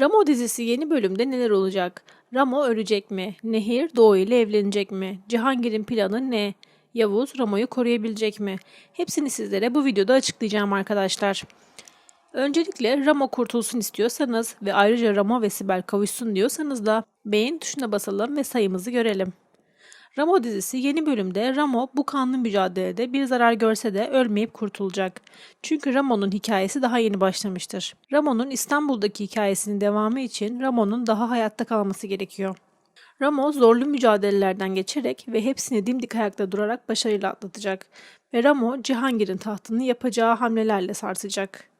Ramo dizisi yeni bölümde neler olacak? Ramo ölecek mi? Nehir Doğu ile evlenecek mi? Cihangir'in planı ne? Yavuz Ramo'yu koruyabilecek mi? Hepsini sizlere bu videoda açıklayacağım arkadaşlar. Öncelikle Ramo kurtulsun istiyorsanız ve ayrıca Ramo ve Sibel kavuşsun diyorsanız da beğen tuşuna basalım ve sayımızı görelim. Ramo dizisi yeni bölümde Ramo bu kanlı mücadelede bir zarar görse de ölmeyip kurtulacak. Çünkü Ramo'nun hikayesi daha yeni başlamıştır. Ramo'nun İstanbul'daki hikayesinin devamı için Ramo'nun daha hayatta kalması gerekiyor. Ramo zorlu mücadelelerden geçerek ve hepsini dimdik ayakta durarak başarıyla atlatacak. Ve Ramo Cihangir'in tahtını yapacağı hamlelerle sarsacak.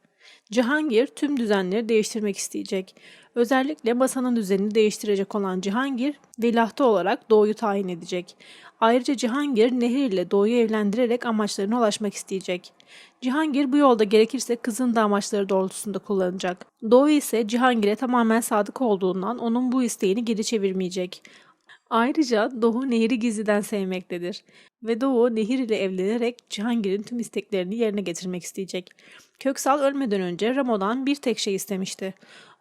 Cihangir tüm düzenleri değiştirmek isteyecek. Özellikle masanın düzenini değiştirecek olan Cihangir veliahtı olarak Doğu'yu tayin edecek. Ayrıca Cihangir Nehir ile Doğu'yu evlendirerek amaçlarına ulaşmak isteyecek. Cihangir bu yolda gerekirse kızın da amaçları doğrultusunda kullanacak. Doğu ise Cihangir'e tamamen sadık olduğundan onun bu isteğini geri çevirmeyecek. Ayrıca Doğu Nehir'i gizliden sevmektedir ve Doğu Nehir ile evlenerek Cihangir'in tüm isteklerini yerine getirmek isteyecek. Köksal ölmeden önce Ramo'dan bir tek şey istemişti.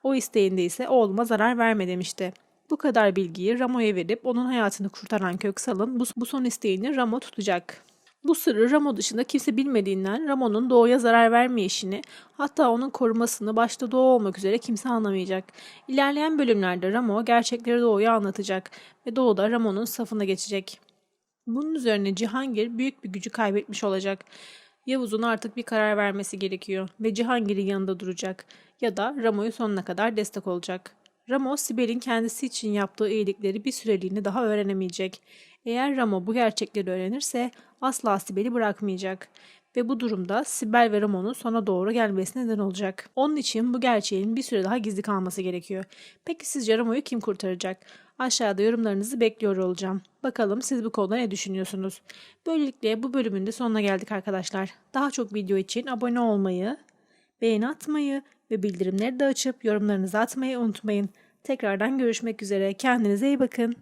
O isteğinde ise oğluma zarar verme demişti. Bu kadar bilgiyi Ramo'ya verip onun hayatını kurtaran Köksal'ın bu, bu son isteğini Ramo tutacak. Bu sırrı Ramo dışında kimse bilmediğinden Ramo'nun Doğu'ya zarar vermeyişini, hatta onun korumasını başta Doğu olmak üzere kimse anlamayacak. İlerleyen bölümlerde Ramo gerçekleri Doğu'ya anlatacak ve Doğu da Ramo'nun safına geçecek. Bunun üzerine Cihangir büyük bir gücü kaybetmiş olacak. Yavuz'un artık bir karar vermesi gerekiyor ve Cihangir'in yanında duracak ya da Ramo'yu sonuna kadar destek olacak. Ramo, Sibel'in kendisi için yaptığı iyilikleri bir süreliğine daha öğrenemeyecek. Eğer Ramo bu gerçekleri öğrenirse asla Sibel'i bırakmayacak ve bu durumda Sibel ve Ramo'nun sona doğru gelmesine neden olacak. Onun için bu gerçeğin bir süre daha gizli kalması gerekiyor. Peki sizce Ramo'yu kim kurtaracak? Aşağıda yorumlarınızı bekliyor olacağım. Bakalım siz bu konuda ne düşünüyorsunuz? Böylelikle bu bölümün de sonuna geldik arkadaşlar. Daha çok video için abone olmayı, beğeni atmayı ve bildirimleri de açıp yorumlarınızı atmayı unutmayın. Tekrardan görüşmek üzere. Kendinize iyi bakın.